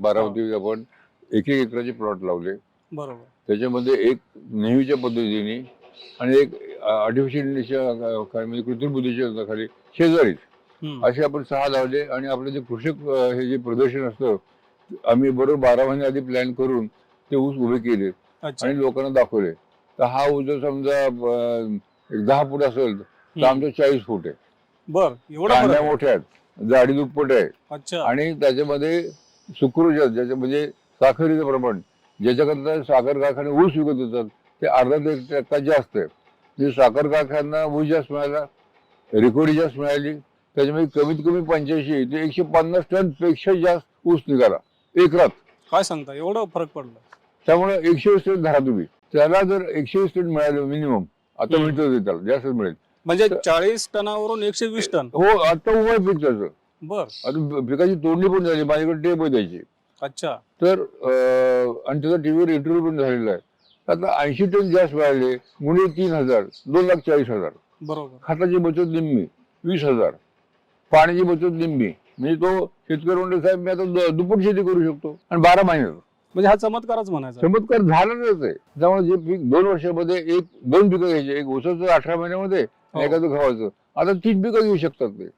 बारामती आपण एक एक एकराचे प्लॉट लावले. बरोबर. त्याच्यामध्ये एक नेहमीच्या पद्धतीने आणि एक आर्टिफिशियल काय म्हणजे कृत्रिम बुद्धीच्या खाली शेजारीच. असे आपण सहा लावले आणि आपलं जे कृषक हे जे प्रदर्शन असतं आम्ही बरोबर बारा महिने आधी प्लॅन करून ते ऊस उभे केले आणि लोकांना दाखवले. तर हा ऊस जर समजा एक दहा फूट असेल तर. आमचं चाळीस फूट आहे. बर एवढा? मोठ्या आहेत जाडी दुप्पट आहे. आणि त्याच्यामध्ये सुक्रोज ज्याच्या म्हणजे साखरेचं प्रमाण ज्याच्याकरता साखर कारखाने ऊस विकत होतात ते अर्धा ते एक टक्का जास्त आहे. म्हणजे साखर कारखान्यांना ऊस जास्त मिळाला रेकॉर्डी जास्त मिळाली त्याच्यामध्ये कमीत कमी पंच्याऐंशी ते एकशे पन्नास टनपेक्षा जास्त ऊस निघाला एकरात काय सांगता एवढं फरक पडलं. त्यामुळे एकशे वीस टन धरा तुम्ही. त्याला जर एकशे वीस टन मिळालं मिनिमम आता. मिळतं त्याला जास्त मिळेल. म्हणजे चाळीस टनावरून एकशे वीस टन. हो आता उभं पीक त्याचं बर. आता पिकाची तोडणी पण झाली माझ्याकडे टेप आहे त्याची. अच्छा. तर अं, आणि त्याचा टीव्हीवर इंटरव्ह्यू पण झालेला आहे. आता ऐंशी टन जास्त मिळाले गुणे तीन हजार दोन लाख चाळीस हजार. बरोबर. खताची बचत निम्मी वीस हजार. पाण्याची बचत निम्मी. म्हणजे तो शेतकरी म्हणतो साहेब मी आता द- दुप्पट शेती करू शकतो. आणि बारा महिन्यात म्हणजे हा चमत्कारच म्हणायचा. चमत्कार झालेलाच आहे. त्यामुळे जे पीक दोन वर्षामध्ये एक दोन पिकं घ्यायचे. एक ऊसाचं अठरा महिन्यामध्ये आणि हो. एखादं गव्हाचं. आता तीन पिकं घेऊ शकतात ते.